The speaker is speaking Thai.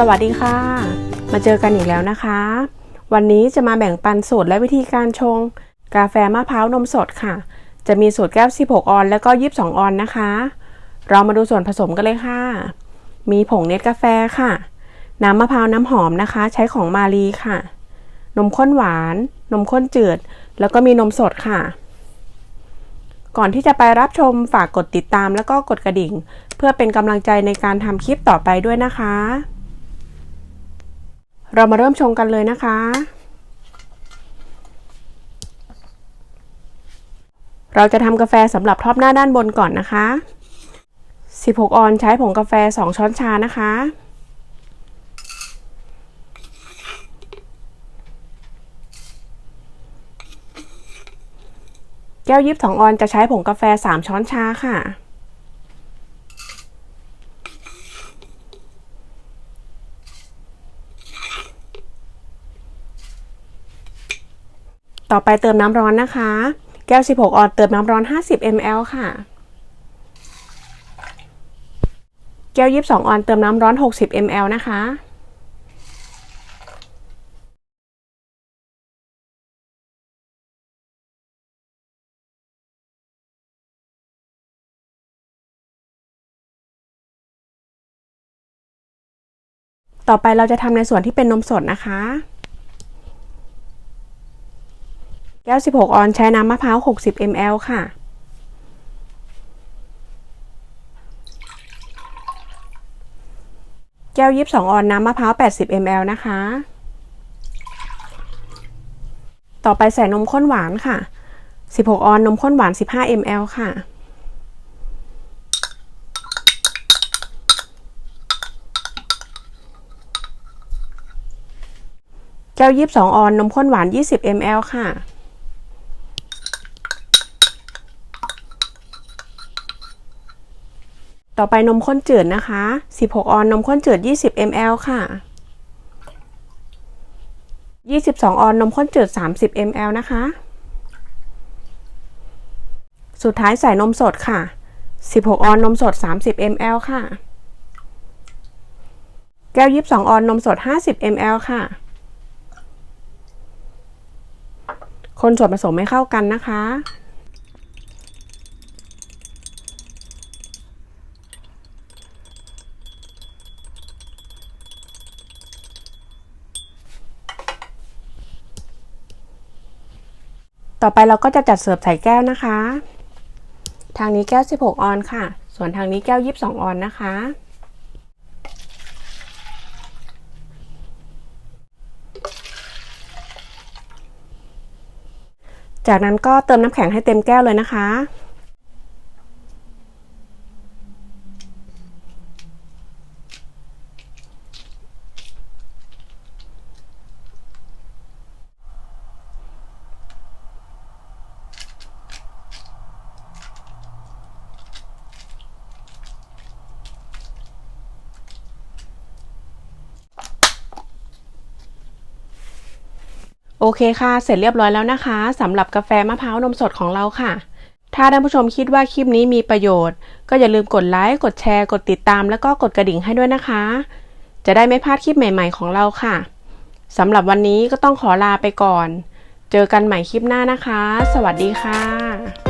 สวัสดีค่ะ มาเจอกันอีกแล้วนะคะ วันนี้จะมาแบ่งปันสูตรและวิธีการชง กาแฟมะพร้าวนมสดค่ะ จะมีสูตรแก้ว 16 ออนแล้วก็ 22 ออนนะคะ เรามาดูส่วนผสมกันเลยค่ะ มีผงเนสกาแฟค่ะ น้ำมะพร้าวน้ำหอมนะคะ ใช้ของมาลีค่ะ นมข้นหวาน นมข้นจืด แล้วก็มีนมสดค่ะก่อนที่จะไปรับชมฝากกดติดตามแล้วก็กดกระดิ่ง เพื่อเป็นกำลังใจในการทำคลิปต่อไปด้วยนะคะ เรามาเริ่มชงกันเลยนะคะ เราจะทำกาแฟสำหรับท็อปหน้าด้านบนก่อนนะคะ 16 ออนใช้ผงกาแฟ 2 ช้อนชานะคะแก้วยิบสองออนจะใช้ผงกาแฟ 3 ช้อนชาค่ะ ต่อไปเติมน้ำร้อนนะคะ แก้ว 16 ออนเติมน้ำร้อน 50 ml ค่ะ แก้ว 22 ออนเติมน้ำร้อน 60 ml นะคะ ต่อไปเราจะทำในส่วนที่เป็นนมสดนะคะ แก้ว 16 ออนใช้น้ำมะพร้าว 60 ml ค่ะ แก้ว 22 ออนน้ำมะพร้าว 80 ml นะคะ ต่อไปใส่นมข้นหวานค่ะ 16 ออนนมข้นหวาน 15 ml ค่ะแก้ว 22 ออน นมข้นหวาน 20 ml ค่ะ ต่อไปนมข้นจืดนะคะ 16 ออนนมข้นจืด 20 ml ค่ะ 22 ออนนมข้นจืด 30 ml นะคะ สุดท้ายใส่นมสดค่ะ 16 ออนนมสด 30 ml ค่ะ แก้ว 22 ออนนมสด 50 ml ค่ะ คนส่วนผสมให้เข้ากันนะคะ ต่อไปเราก็จะจัดเสิร์ฟใส่แก้วนะคะ ทางนี้แก้ว 16 ออนค่ะ ส่วนทางนี้แก้ว 22 ออนนะคะ จากนั้นก็เติมน้ำแข็งให้เต็มแก้วเลยนะคะ โอเคค่ะ เสร็จเรียบร้อยแล้วนะคะสำหรับกาแฟมะพร้าวนมสดของเราค่ะ ถ้าท่านผู้ชมคิดว่าคลิปนี้มีประโยชน์ ก็อย่าลืมกดไลค์กดแชร์ กดติดตาม แล้วก็กดกระดิ่งให้ด้วยนะคะ จะได้ไม่พลาดคลิปใหม่ ๆ ของเราค่ะสำหรับวันนี้ก็ต้องขอลาไปก่อน เจอกันใหม่คลิปหน้านะคะ สวัสดีค่ะ